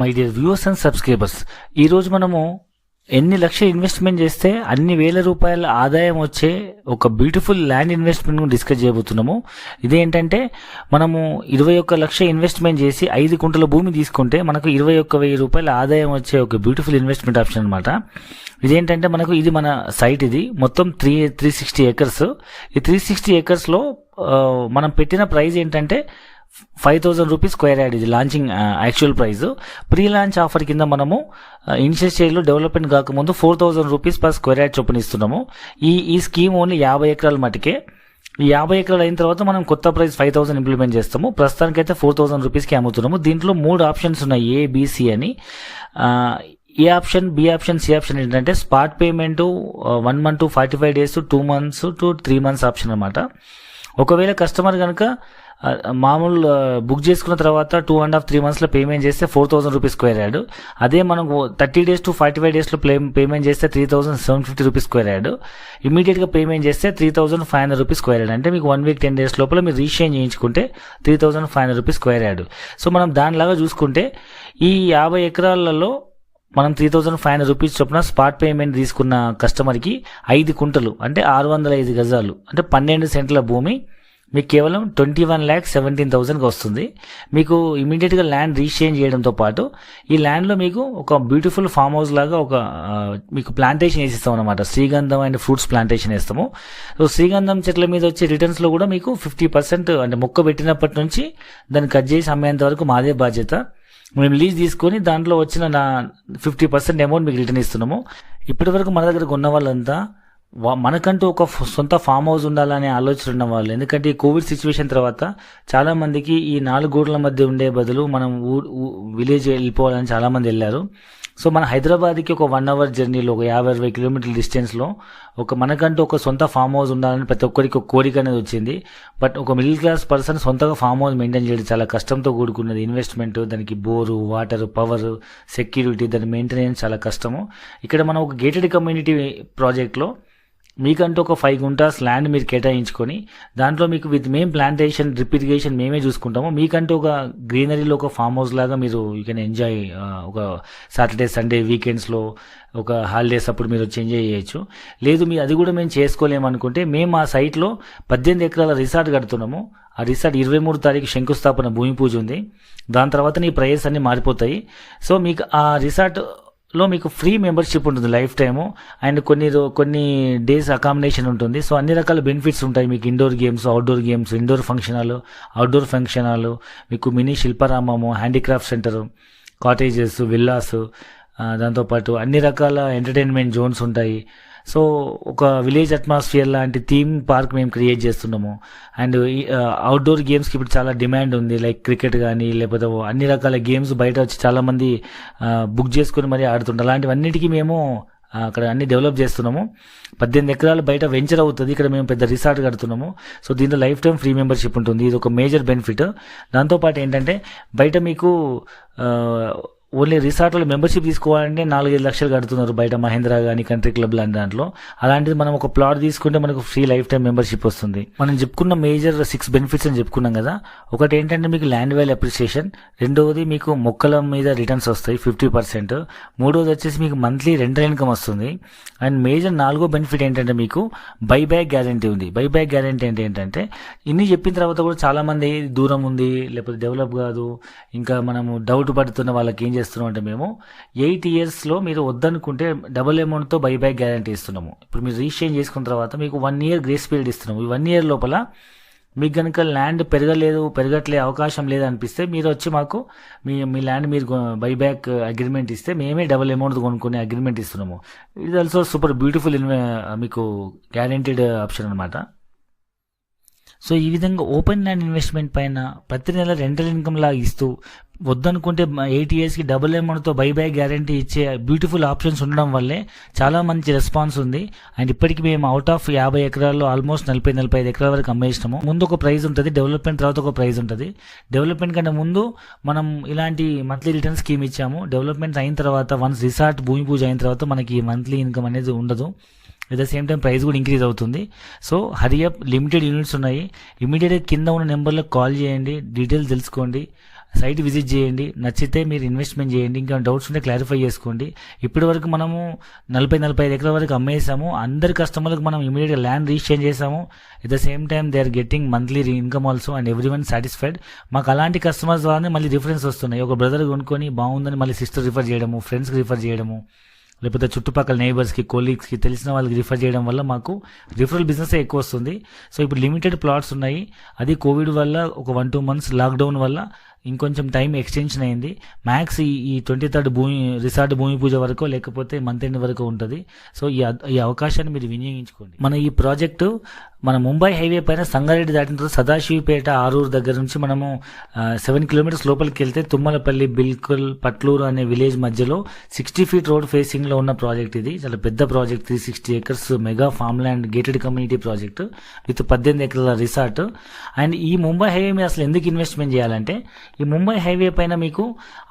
My dear viewers and subscribers ఈరోజు మనము ఎన్ని లక్షలు ఇన్వెస్ట్మెంట్ చేస్తే అన్ని వేల రూపాయల ఆదాయం వచ్చే ఒక బ్యూటిఫుల్ ల్యాండ్ ఇన్వెస్ట్మెంట్ డిస్కస్ చేయబోతున్నాము. ఇదేంటంటే మనము ఇరవై ఒక్క లక్ష ఇన్వెస్ట్మెంట్ చేసి ఐదు కుంటల భూమి తీసుకుంటే మనకు ఇరవై ఒక్క వెయ్యి రూపాయల ఆదాయం వచ్చే ఒక బ్యూటిఫుల్ ఇన్వెస్ట్మెంట్ ఆప్షన్ అనమాట ఇదేంటంటే మనకు ఇది మన సైట్ ఇది. మొత్తం త్రీ త్రీ సిక్స్టీ ఏకర్స్ ఈ త్రీ సిక్స్టీ ఏకర్స్లో మనం పెట్టిన ప్రైస్ ఏంటంటే five thousand rupees square yard ఇది launching actual price pre launch offer కింద మనము ఇనిషియల్ స్టేజ్లో డెవలప్మెంట్ కాకముందు four thousand rupees per square yard చొప్పున ఇస్తున్నాము. ఈ ఈ స్కీమ్ ఓన్లీ యాభై ఎకరాల మటుకే ఈ యాభై ఎకరాలు అయిన తర్వాత మనం కొత్త ప్రైస్ ఫైవ్ థౌసండ్ ఇంప్లిమెంట్ చేస్తాము. ప్రస్తుతానికి అయితే ఫోర్ థౌసండ్ రూపీస్కి అమ్ముతున్నాము. దీంట్లో మూడు ఆప్షన్స్ ఉన్నాయి ఏబిసి అని. A option B option C option ఏంటంటే spot payment one month to forty five days two months to three months option అనమాట ఒకవేళ కస్టమర్ కనుక మామూలు బుక్ చేసుకున్న తర్వాత టూ అండ్ హాఫ్ త్రీ మంత్స్లో పేమెంట్ చేస్తే ఫోర్ థౌసండ్ రూపీస్ స్క్వేర్ అదే మనం thirty days to forty five డేస్లో ప్లే పేమెంట్ చేస్తే three thousand seven fifty rupees square yard. ఇమీడియట్గా పేమెంట్ చేస్తే three thousand five hundred rupees square yard. అంటే మీకు వన్ వీక్ టెన్ డేస్ లోపల మీరు రీచేంజ్ చేయించుకుంటే three thousand five hundred rupees square yard. So మనం దానిలాగా చూసుకుంటే ఈ యాభై ఎకరాలలో మనం three thousand five hundred rupees చొప్పున స్పాట్ పేమెంట్ తీసుకున్న కస్టమర్కి ఐదు కుంటలు అంటే ఆరు వందల ఐదు గజాలు అంటే పన్నెండు సెంట్ల భూమి మీకు కేవలం ట్వంటీ వన్ ల్యాక్ సెవెంటీన్ థౌసండ్కి వస్తుంది. మీకు ఇమీడియట్గా ల్యాండ్ రీచేంజ్ చేయడంతో పాటు ఈ ల్యాండ్లో మీకు ఒక బ్యూటిఫుల్ ఫామ్ హౌస్ లాగా ఒక మీకు ప్లాంటేషన్ వేసిస్తాం అనమాట శ్రీగంధం అండ్ ఫ్రూట్స్ ప్లాంటేషన్ వేస్తాము. సో శ్రీగంధం చెట్ల మీద వచ్చే రిటర్న్స్లో కూడా మీకు ఫిఫ్టీ పర్సెంట్ అంటే మొక్క పెట్టినప్పటి నుంచి దాన్ని కట్ చేసి అమ్మేంత వరకు మాదే బాధ్యత. మేము లీజ్ తీసుకొని దాంట్లో వచ్చిన నా ఫిఫ్టీ పర్సెంట్ అమౌంట్ మీకు రిటర్న్ ఇస్తున్నాము. ఇప్పటి వరకు మన దగ్గర ఉన్న వాళ్ళంతా మనకంటూ ఒక సొంత ఫామ్ హౌస్ ఉండాలనే ఆలోచన ఉన్న వాళ్ళు. ఎందుకంటే ఈ కోవిడ్ సిచ్యువేషన్ తర్వాత చాలామందికి ఈ నాలుగు గోడల మధ్య ఉండే బదులు మనం ఊ విలేజ్ వెళ్ళిపోవాలని చాలామంది వెళ్ళారు. సో మన హైదరాబాద్కి ఒక వన్ అవర్ జర్నీలో ఒక యాభై అరవై కిలోమీటర్ల డిస్టెన్స్లో ఒక మనకంటూ ఒక సొంత ఫామ్ హౌస్ ఉండాలని ప్రతి ఒక్కరికి ఒక కోరిక అనేది వచ్చింది. బట్ ఒక మిడిల్ క్లాస్ పర్సన్ సొంతగా ఫామ్ హౌస్ మెయింటైన్ చేయడం చాలా కష్టంతో కూడుకున్నది. ఇన్వెస్ట్మెంట్ దానికి బోరు వాటర్ పవర్ సెక్యూరిటీ దాని మెయింటెనెన్స్ చాలా కష్టము. ఇక్కడ మనం ఒక గేటెడ్ కమ్యూనిటీ ప్రాజెక్ట్లో మీకంటూ ఒక ఫైవ్ గుంటాస్ ల్యాండ్ మీరు కేటాయించుకొని దాంట్లో మీకు విత్ మేం ప్లాంటేషన్ డ్రిప్ ఇరిగేషన్ మేమే చూసుకుంటాము. మీకంటూ ఒక గ్రీనరీలో ఒక ఫామ్ హౌస్ లాగా మీరు యూ కెన్ ఎంజాయ్ ఒక సాటర్డే సండే వీకెండ్స్లో ఒక హాలిడేస్ అప్పుడు మీరు వచ్చి ఎంజాయ్ చేయొచ్చు. లేదు మీ అది కూడా మేము చేసుకోలేమనుకుంటే మేము ఆ సైట్లో పద్దెనిమిది ఎకరాల రిసార్ట్ కడుతున్నాము. ఆ రిసార్ట్ ఇరవై మూడు తారీఖు శంకుస్థాపన భూమి పూజ ఉంది. దాని తర్వాత నీ ప్రైస్ అన్ని మారిపోతాయి. సో మీకు ఆ రిసార్ట్ లో మీకు ఫ్రీ మెంబర్షిప్ ఉంటుంది లైఫ్ టైము. అండ్ కొన్ని రో- కొన్ని డేస్ అకామిడేషన్ ఉంటుంది. సో అన్ని రకాల బెనిఫిట్స్ ఉంటాయి మీకు. Indoor games outdoor games indoor function hall outdoor function hall మీకు mini Shilparamam handicraft center cottages villas దాంతోపాటు అన్ని రకాల ఎంటర్టైన్మెంట్ జోన్స్ ఉంటాయి. సో ఒక విలేజ్ అట్మాస్ఫియర్ లాంటి థీమ్ పార్క్ మేము క్రియేట్ చేస్తున్నాము. అండ్ అవుట్డోర్ గేమ్స్కి ఇప్పుడు చాలా డిమాండ్ ఉంది. లైక్ క్రికెట్ కానీ లేకపోతే అన్ని రకాల గేమ్స్ బయట వచ్చి చాలామంది బుక్ చేసుకుని మరీ ఆడుతుంటారు. అలాంటివన్నిటికీ మేము అక్కడ అన్ని డెవలప్ చేస్తున్నాము. పద్దెనిమిది ఎకరాలు బయట వెంచర్ అవుతుంది. ఇక్కడ మేము పెద్ద రిసార్ట్ కడుతున్నాము. సో దీంట్లో లైఫ్ టైం ఫ్రీ మెంబర్షిప్ ఉంటుంది. ఇది ఒక మేజర్ బెనిఫిట్ దాంతోపాటు ఏంటంటే బయట మీకు ఓన్లీ రిసార్ట్లో మెంబర్షిప్ తీసుకోవాలంటే నాలుగైదు లక్షలు కడుతున్నారు బయట మహేంద్ర కానీ కంట్రీ క్లబ్ లాంటి దాంట్లో. అలాంటిది మనం ఒక ప్లాట్ తీసుకుంటే మనకు ఫ్రీ లైఫ్ టైం మెంబర్షిప్ వస్తుంది. మనం చెప్పుకున్న మేజర్ సిక్స్ బెనిఫిట్స్ అని చెప్పుకున్నాం కదా ఒకటి ఏంటంటే మీకు ల్యాండ్ వాల్యూ అప్రిసియేషన్ రెండవది మీకు మొక్కల మీద రిటర్న్స్ వస్తాయి ఫిఫ్టీ పర్సెంట్ మూడవది వచ్చేసి మీకు మంత్లీ రెంటల్ ఇన్కమ్ వస్తుంది. అండ్ మేజర్ నాలుగో బెనిఫిట్ ఏంటంటే మీకు బై బ్యాక్ గ్యారంటీ ఉంది. బై బ్యాక్ గ్యారంటీ అంటే ఏంటంటే ఇన్ని చెప్పిన తర్వాత కూడా చాలామంది దూరం ఉంది లేకపోతే డెవలప్ కాదు ఇంకా మనము డౌట్ పడుతున్న వాళ్ళకి ఏం చేస్తున్నాం అంటే మేము ఎయిట్ ఇయర్స్లో మీరు వద్దనుకుంటే డబుల్ అమౌంట్తో బై బ్యాక్ గ్యారంటీ ఇస్తున్నాము. ఇప్పుడు మీరు రీచేంజ్ చేసుకున్న తర్వాత మీకు వన్ ఇయర్ గ్రేస్ పీరియడ్ ఇస్తున్నాము. ఈ వన్ ఇయర్ లోపల మీకు కనుక ల్యాండ్ పెరగలేదు పెరగట్లే అవకాశం లేదు అనిపిస్తే మీరు వచ్చి మాకు మీ మీ ల్యాండ్ మీరు బైబ్యాక్ అగ్రిమెంట్ ఇస్తే మేమే డబుల్ అమౌంట్ కొనుక్కునే అగ్రిమెంట్ ఇస్తున్నాము. ఇది ఆల్సో సూపర్ బ్యూటిఫుల్ మీకు గ్యారెంటీడ్ ఆప్షన్ అనమాట సో ఈ విధంగా ఓపెన్ ల్యాండ్ ఇన్వెస్ట్మెంట్ పైన ప్రతి నెల రెంటల్ ఇన్కమ్ లాగా ఇస్తూ వద్దనుకుంటే ఎయిట్ ఇయర్స్కి డబుల్ అమౌంట్తో బైబ్యాక్ గ్యారంటీ ఇచ్చే బ్యూటిఫుల్ ఆప్షన్స్ ఉండడం వల్లే చాలా మంచి రెస్పాన్స్ ఉంది. అండ్ ఇప్పటికి మేము అవుట్ ఆఫ్ యాభై ఎకరాల్లో ఆల్మోస్ట్ నలభై నలభై ఐదు ఎకరాల వరకు అమ్మేసినాము. ముందు ఒక ప్రైజ్ ఉంటుంది డెవలప్మెంట్ తర్వాత ఒక ప్రైజ్ ఉంటుంది. డెవలప్మెంట్ కంటే ముందు మనం ఇలాంటి మంత్లీ రిటర్న్ స్కీమ్ ఇచ్చాము. డెవలప్మెంట్ అయిన తర్వాత వన్స్ రిసార్ట్ భూమి పూజ అయిన తర్వాత మనకి మంత్లీ ఇన్కమ్ అనేది ఉండదు. At the same time price కూడా ఇంక్రీజ్ అవుతుంది. So hurry up limited units ఉన్నాయి. ఇమీడియట్గా కింద ఉన్న నెంబర్లకు కాల్ చేయండి డీటెయిల్స్ తెలుసుకోండి సైట్ విజిట్ చేయండి నచ్చితే మీరు ఇన్వెస్ట్మెంట్ చేయండి ఇంకా డౌట్స్ ఉంటే క్లారిఫై చేసుకోండి. ఇప్పటి వరకు మనము నలభై నలభై ఐదు ఎకరాల వరకు అమ్మేసాము. అందరి కస్టమర్లకు మనం ఇమీడియట్గా ల్యాండ్ రీచేంజ్ చేసాము. At the same time they are getting monthly income also and every one satisfied మాకు అలాంటి కస్టమర్స్ ద్వారానే మళ్ళీ రిఫరెన్స్ వస్తున్నాయి. ఒక బ్రదర్ కొనుక్కొని బాగుందని మళ్ళీ సిస్టర్ రిఫర్ చేయడము ఫ్రెండ్స్కి రిఫర్ చేయడము. లేకపోతే చుట్టుపక్కల నైబర్స్కి కొలీగ్స్కి తెలిసిన వాళ్ళకి రిఫర్ చేయడం వల్ల మాకు రిఫరల్ బిజినెస్ ఎక్కువ వస్తుంది. సో ఇప్పుడు లిమిటెడ్ ప్లాట్స్ ఉన్నాయి. అది కోవిడ్ వల్ల ఒక వన్ టూ మంత్స్ లాక్డౌన్ వల్ల ఇంకొంచెం టైం ఎక్స్టెన్షన్ అయింది. మ్యాక్స్ ఈ ట్వంటీ థర్డ్ భూమి రిసార్ట్ భూమి పూజ వరకు లేకపోతే మంత్ ఎండ్ వరకు ఉంటుంది. సో ఈ ఈ అవకాశాన్ని మీరు వినియోగించుకోండి. మన ఈ ప్రాజెక్టు మన ముంబై హైవే పైన సంగారెడ్డి దాటిన తర్వాత సదాశివపేట ఆరూరు దగ్గర నుంచి మనము సెవెన్ కిలోమీటర్స్ లోపలికి వెళ్తే తుమ్మలపల్లి బిల్కుల్ పట్లూరు అనే విలేజ్ మధ్యలో సిక్స్టీ ఫీట్ రోడ్ ఫేసింగ్లో ఉన్న ప్రాజెక్ట్ ఇది. చాలా పెద్ద project three sixty acres mega farm land gated community project with పద్దెనిమిది ఎకరాల రిసార్ట్. అండ్ ఈ ముంబై హైవే మీద అసలు ఎందుకు ఇన్వెస్ట్మెంట్ చేయాలంటే ఈ ముంబై హైవే పైన మీకు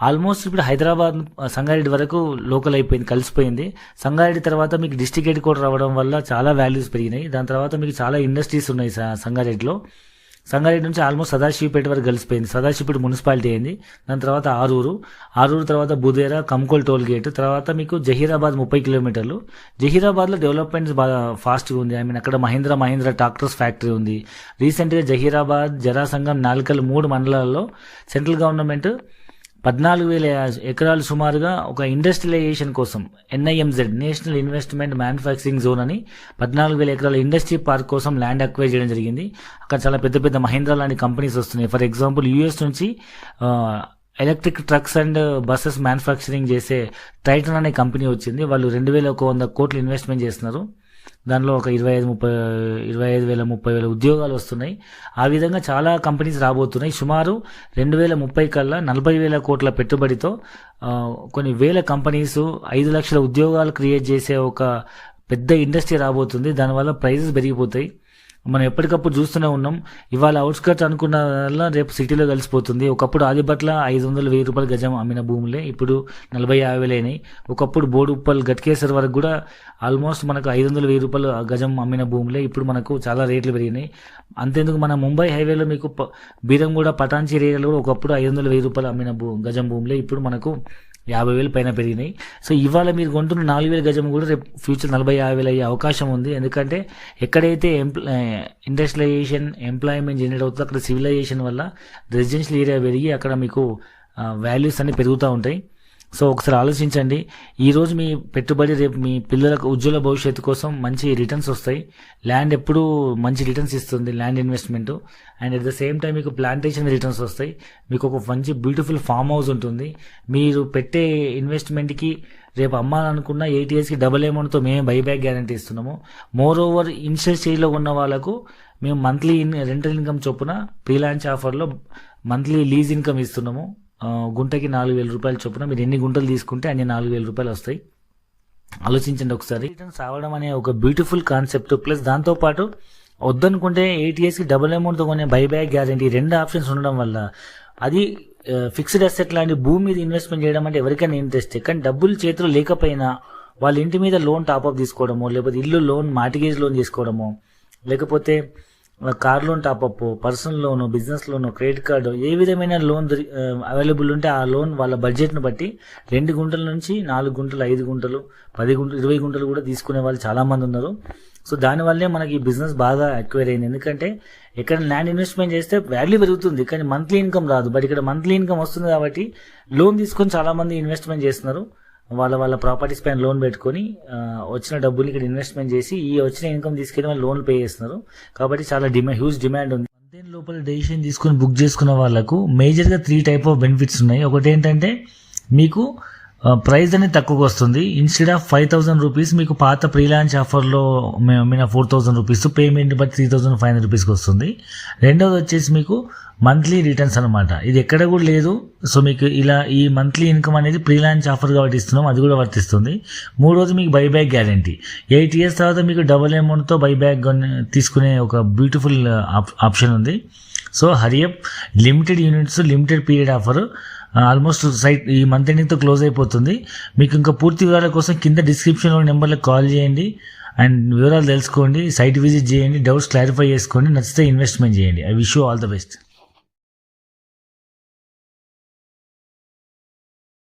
ఆల్మోస్ట్ ఇప్పుడు హైదరాబాద్ సంగారెడ్డి వరకు లోకల్ అయిపోయింది కలిసిపోయింది. సంగారెడ్డి తర్వాత మీకు డిస్టిక్ హెడ్ కోడ్ రావడం వల్ల చాలా వాల్యూస్ పెరిగినాయి. దాని తర్వాత మీకు చాలా ఇండస్ట్రీస్ ఉన్నాయి సంగారెడ్డిలో. సంగారెడ్డి నుంచి ఆల్మోస్ట్ సదాశివపేట వరకు కలిసిపోయింది సదాశివపేట మున్సిపాలిటీ అయింది. దాని తర్వాత ఆరూరు. ఆరూరు తర్వాత బుధేర కంకోల్ టోల్ గేట్. తర్వాత మీకు జహీరాబాద్ ముప్పై కిలోమీటర్లు. జహీరాబాద్లో డెవలప్మెంట్స్ బాగా ఫాస్ట్గా ఉంది. ఐ మీన్ అక్కడ మహీంద్రా మహీంద్రా ట్రాక్టర్స్ ఫ్యాక్టరీ ఉంది. రీసెంట్గా జహీరాబాద్ జరాసంగం నాల్కల్ మూడు మండలాల్లో సెంట్రల్ గవర్నమెంట్ పద్నాలుగు వేల ఎకరాలు సుమారుగా ఒక ఇండస్ట్రియలైజేషన్ కోసం NIMZ national investment manufacturing zone అని పద్నాలుగు వేల ఎకరాల ఇండస్ట్రీ పార్క్ కోసం ల్యాండ్ అక్వైర్ చేయడం జరిగింది. అక్కడ చాలా పెద్ద పెద్ద మహీంద్రా లాంటి కంపెనీస్ వస్తున్నాయి. ఫర్ ఎగ్జాంపుల్ యూఎస్ నుంచి electric trucks and buses manufacturing చేసే టైటన్ అనే కంపెనీ వచ్చింది. వాళ్ళు రెండు వేల ఒక వంద కోట్లు ఇన్వెస్ట్మెంట్ చేస్తున్నారు. దానిలో ఒక ఇరవై ఐదు ముప్పై ఇరవై ఐదు వేల ముప్పై వేల ఉద్యోగాలు వస్తున్నాయి. ఆ విధంగా చాలా కంపెనీస్ రాబోతున్నాయి. సుమారు రెండు వేల ముప్పై కల్లా నలభై వేల కోట్ల పెట్టుబడితో కొన్ని వేల కంపెనీస్ ఐదు లక్షల ఉద్యోగాలు క్రియేట్ చేసే ఒక పెద్ద ఇండస్ట్రీ రాబోతుంది. దానివల్ల ప్రైజెస్ పెరిగిపోతాయి. మనం ఎప్పటికప్పుడు చూస్తూనే ఉన్నాం. ఇవాళ అవుట్స్కట్స్ అనుకున్న వల్ల రేపు సిటీలో కలిసిపోతుంది. ఒకప్పుడు ఆదిబట్ల ఐదు వందలు వెయ్యి రూపాయలు గజం అమ్మిన భూములే ఇప్పుడు నలభై యాభై వేలు అయినాయి. ఒకప్పుడు బోడుప్పల్ గట్కేసర్ వరకు కూడా ఆల్మోస్ట్ మనకు ఐదు వందలు వెయ్యి రూపాయలు గజం అమ్మిన భూములే ఇప్పుడు మనకు చాలా రేట్లు పెరిగినాయి. అంతేందుకు మన ముంబై హైవేలో మీకు ప- బీరంగూడ పటాన్చేరి ఏరియాలో కూడా ఒకప్పుడు ఐదు వందలు వెయ్యి రూపాయలు అమ్మిన భూ గజం భూములే ఇప్పుడు మనకు యాభై వేలు పైన పెరిగినాయి. సో ఇవాళ మీరు కొంటున్న నాలుగు వేల గజం కూడా రేపు ఫ్యూచర్ నలభై యాభై వేలు అయ్యే అవకాశం ఉంది. ఎందుకంటే ఎక్కడైతే ఎంప్లా ఇండస్ట్రియలైజేషన్ ఎంప్లాయ్మెంట్ జనరేట్ అవుతుందో అక్కడ సివిలైజేషన్ వల్ల రెసిడెన్షియల్ ఏరియా పెరిగి అక్కడ మీకు వాల్యూస్ అన్ని పెరుగుతూ ఉంటాయి. సో ఒకసారి ఆలోచించండి. ఈరోజు మీ పెట్టుబడి రేపు మీ పిల్లలకు ఉజ్వల భవిష్యత్తు కోసం మంచి రిటర్న్స్ వస్తాయి. ల్యాండ్ ఎప్పుడూ మంచి రిటర్న్స్ ఇస్తుంది land investment. And at the same time మీకు ప్లాంటేషన్ రిటర్న్స్ వస్తాయి. మీకు ఒక మంచి బ్యూటిఫుల్ ఫామ్ హౌస్ ఉంటుంది. మీరు పెట్టే ఇన్వెస్ట్మెంట్కి రేపు అమ్మాలనుకున్న ఎయిట్ ఇయర్స్కి డబుల్ అమౌంట్తో మేము బైబ్యాక్ గ్యారంటీ ఇస్తున్నాము. మోర్ ఓవర్ ఇన్షియల్ స్టేజ్లో ఉన్న వాళ్ళకు మేము మంత్లీ రెంటల్ ఇన్కమ్ చొప్పున ప్రీలాంచ్ ఆఫర్లో మంత్లీ లీజ్ ఇన్కమ్ ఇస్తున్నాము. గుంటకి నాలుగు వేల రూపాయలు చొప్పున మీరు ఎన్ని గుంటలు తీసుకుంటే అన్ని నాలుగు వేల రూపాయలు వస్తాయి. ఆలోచించండి ఒకసారి. రిటర్న్స్ రావడం అనే ఒక బ్యూటిఫుల్ కాన్సెప్ట్ ప్లస్ దాంతోపాటు వద్దనుకుంటే ఎయిట్ ఇయర్స్కి డబుల్ అమౌంట్తో కొనే బైబ్యాక్ గ్యారంటీ రెండు ఆప్షన్స్ ఉండడం వల్ల అది ఫిక్స్డ్ అసెట్ లాంటి భూమి మీద ఇన్వెస్ట్మెంట్ చేయడం అంటే ఎవరికైనా ఇంట్రెస్ట్ కానీ డబ్బులు చేతిలో లేకపోయినా వాళ్ళ ఇంటి మీద లోన్ టాప్అప్ తీసుకోవడము లేకపోతే ఇల్లు లోన్ మార్టిగేజ్ లోన్ తీసుకోవడము లేకపోతే car loan top up personal loan business loan credit card ఏ విధమైన లోన్ అవైలబుల్ ఉంటే ఆ లోన్ వాళ్ళ బడ్జెట్ను బట్టి రెండు గుంటల నుంచి నాలుగు గుంటలు ఐదు గుంటలు పది గుంటలు ఇరవై గుంటలు కూడా తీసుకునే వాళ్ళు చాలామంది ఉన్నారు. సో దానివల్లే మనకి ఈ బిజినెస్ బాగా అక్వైర్ అయింది. ఎందుకంటే ఇక్కడ ల్యాండ్ ఇన్వెస్ట్మెంట్ చేస్తే వాల్యూ పెరుగుతుంది. కానీ మంత్లీ ఇన్కమ్ రాదు. బట్ ఇక్కడ మంత్లీ ఇన్కమ్ వస్తుంది కాబట్టి లోన్ తీసుకొని చాలామంది ఇన్వెస్ట్మెంట్ చేస్తున్నారు. వాళ్ళ వాళ్ళ ప్రాపర్టీస్ పైన లోన్ పెట్టుకొని వచ్చిన డబ్బులు ఇక్కడ ఇన్వెస్ట్మెంట్ చేసి ఈ వచ్చిన ఇన్కమ్ తీసుకెళ్ళి వాళ్ళు లోన్ పే చేస్తున్నారు. కాబట్టి చాలా డిమాండ్ హ్యూజ్ డిమాండ్ ఉంది. మంత్ లోపల డెసిషన్ తీసుకొని బుక్ చేసుకున్న వాళ్ళకు మేజర్గా త్రీ టైప్ ఆఫ్ బెనిఫిట్స్ ఉన్నాయి. ఒకటి ఏంటంటే మీకు ప్రైస్ అనేది తక్కువగా వస్తుంది. Instead of five thousand rupees మీకు పాత ప్రీ లాంచ్ ఆఫర్లో మేము ఫోర్ థౌసండ్ రూపీస్ పేమెంట్ బట్టి త్రీ థౌసండ్ ఫైవ్ హండ్రెడ్ రూపీస్కి వస్తుంది. రెండోది వచ్చేసి మీకు మంత్లీ రిటర్న్స్ అనమాట ఇది ఎక్కడ కూడా లేదు. సో మీకు ఇలా ఈ మంత్లీ ఇన్కమ్ అనేది ప్రీ లాంచ్ ఆఫర్ కాబట్టి ఇస్తున్నాం. అది కూడా వర్తిస్తుంది. మూడోది మీకు బైబ్యాక్ గ్యారంటీ ఎయిట్ ఇయర్స్ తర్వాత మీకు డబుల్ అమౌంట్తో బైబ్యాక్ తీసుకునే ఒక బ్యూటిఫుల్ ఆప్షన్ ఉంది. So hurry up limited units limited period offer almost site ఈ మంత్ ఎండింగ్తో క్లోజ్ అయిపోతుంది. మీకు ఇంకా పూర్తి వివరాల కోసం కింద డిస్క్రిప్షన్లో నెంబర్లకు కాల్ చేయండి. అండ్ వివరాలు తెలుసుకోండి సైట్ విజిట్ చేయండి డౌట్స్ క్లారిఫై చేసుకోండి నచ్చితే ఇన్వెస్ట్మెంట్ చేయండి. I wish you all the best